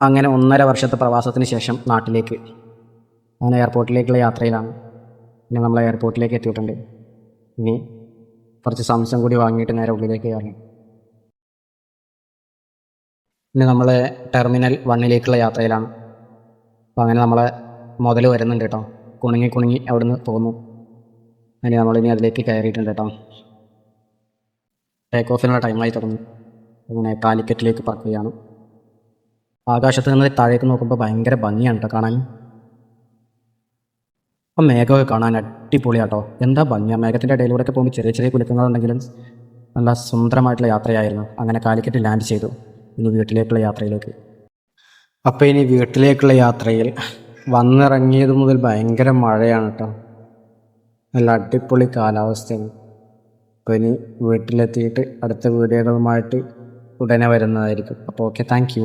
അങ്ങനെ ഒന്നര വർഷത്തെ പ്രവാസത്തിന് ശേഷം നാട്ടിലേക്ക്. അങ്ങനെ എയർപോർട്ടിലേക്കുള്ള യാത്രയിലാണ്. പിന്നെ നമ്മൾ എയർപോർട്ടിലേക്ക് എത്തിയിട്ടുണ്ട്. ഇനി കുറച്ച് സംശയം കൂടി വാങ്ങിയിട്ട് നേരെ ഉള്ളിലേക്ക് കയറണം. പിന്നെ നമ്മൾ ടെർമിനൽ വണ്ണിലേക്കുള്ള യാത്രയിലാണ്. അപ്പോൾ അങ്ങനെ നമ്മളെ മുതൽ വരുന്നുണ്ട് കേട്ടോ. കുണുങ്ങി കുണുങ്ങി അവിടുന്ന് പോന്നു അങ്ങനെ നമ്മളിനി അതിലേക്ക് കയറിയിട്ടുണ്ട് കേട്ടോ. ടേക്ക് ഓഫിനുള്ള ടൈമായി തുടങ്ങി. അങ്ങനെ കാലിക്കറ്റിലേക്ക് പറക്കുകയാണ്. ആകാശത്ത് നിന്ന് താഴേക്ക് നോക്കുമ്പോൾ ഭയങ്കര ഭംഗിയാണ് കേട്ടോ കാണാൻ. അപ്പം മേഘമൊക്കെ കാണാൻ അടിപൊളിയാട്ടോ. എന്താ ഭംഗിയാണ് മേഘത്തിന്റെ ഇടയിലൂടെയൊക്കെ പോകുമ്പോൾ ചെറിയ ചെറിയ കുലുക്കങ്ങളുണ്ടെങ്കിലും നല്ല സുന്ദരമായിട്ടുള്ള യാത്രയായിരുന്നു. അങ്ങനെ കാലിക്കറ്റ് ലാൻഡ് ചെയ്തു ഇനി വീട്ടിലേക്കുള്ള യാത്രയിലേക്ക്. അപ്പോൾ ഇനി വീട്ടിലേക്കുള്ള യാത്രയിൽ വന്നിറങ്ങിയത് മുതൽ ഭയങ്കര മഴയാണ് കേട്ടോ നല്ല അടിപൊളി കാലാവസ്ഥയാണ്. അപ്പോൾ ഇനി വീട്ടിലെത്തിയിട്ട് അടുത്ത വീഡിയോകളുമായിട്ട് ഉടനെ വരുന്നതായിരിക്കും. അപ്പോൾ ഓക്കെ താങ്ക്